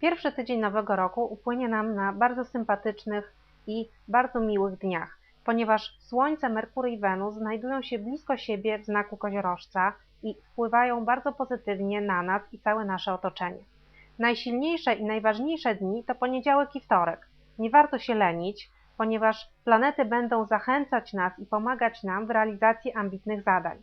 Pierwszy tydzień nowego roku upłynie nam na bardzo sympatycznych i bardzo miłych dniach, ponieważ Słońce, Merkury i Wenus znajdują się blisko siebie w znaku koziorożca i wpływają bardzo pozytywnie na nas i całe nasze otoczenie. Najsilniejsze i najważniejsze dni to poniedziałek i wtorek. Nie warto się lenić, ponieważ planety będą zachęcać nas i pomagać nam w realizacji ambitnych zadań.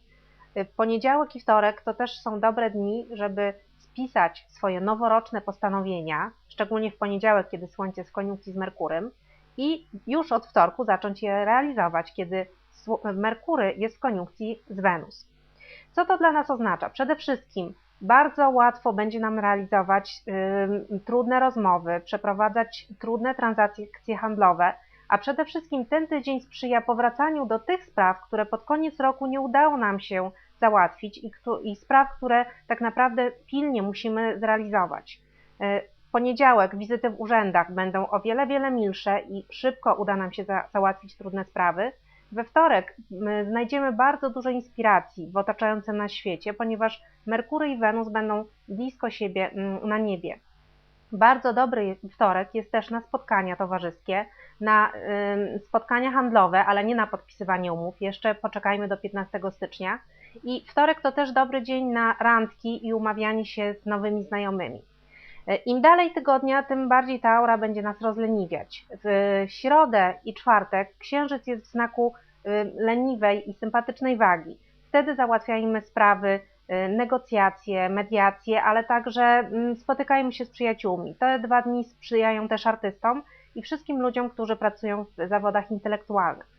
Poniedziałek i wtorek to też są dobre dni, żeby spisać swoje noworoczne postanowienia, szczególnie w poniedziałek, kiedy Słońce jest w koniunkcji z Merkurem, i już od wtorku zacząć je realizować, kiedy Merkury jest w koniunkcji z Wenus. Co to dla nas oznacza? Przede wszystkim bardzo łatwo będzie nam realizować y, trudne rozmowy, przeprowadzać trudne transakcje handlowe, a przede wszystkim ten tydzień sprzyja powracaniu do tych spraw, które pod koniec roku nie udało nam się załatwić i, i spraw, które tak naprawdę pilnie musimy zrealizować. E, w poniedziałek wizyty w urzędach będą o wiele, wiele milsze i szybko uda nam się za, załatwić trudne sprawy. We wtorek znajdziemy bardzo dużo inspiracji w otaczającym nas świecie, ponieważ Merkury i Wenus będą blisko siebie na niebie. Bardzo dobry wtorek jest też na spotkania towarzyskie, na spotkania handlowe, ale nie na podpisywanie umów. Jeszcze poczekajmy do 15 stycznia. I wtorek to też dobry dzień na randki i umawianie się z nowymi znajomymi. Im dalej tygodnia, tym bardziej ta aura będzie nas rozleniwiać. W środę i czwartek księżyc jest w znaku y, leniwej i sympatycznej wagi. Wtedy załatwiajmy sprawy, y, negocjacje, mediacje, ale także mm, spotykajmy się z przyjaciółmi. Te dwa dni sprzyjają też artystom i wszystkim ludziom, którzy pracują w zawodach intelektualnych.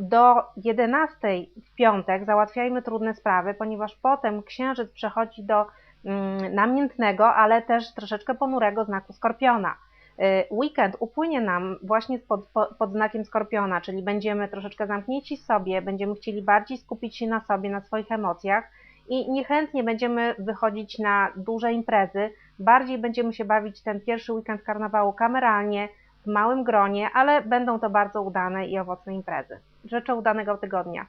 Do 11 w piątek załatwiajmy trudne sprawy, ponieważ potem księżyc przechodzi do mm, namiętnego, ale też troszeczkę ponurego znaku skorpiona. Y, weekend upłynie nam właśnie pod, pod znakiem skorpiona, czyli będziemy troszeczkę zamknięci sobie, będziemy chcieli bardziej skupić się na sobie, na swoich emocjach i niechętnie będziemy wychodzić na duże imprezy, bardziej będziemy się bawić ten pierwszy weekend karnawału kameralnie, w małym gronie, ale będą to bardzo udane i owocne imprezy. Życzę udanego tygodnia.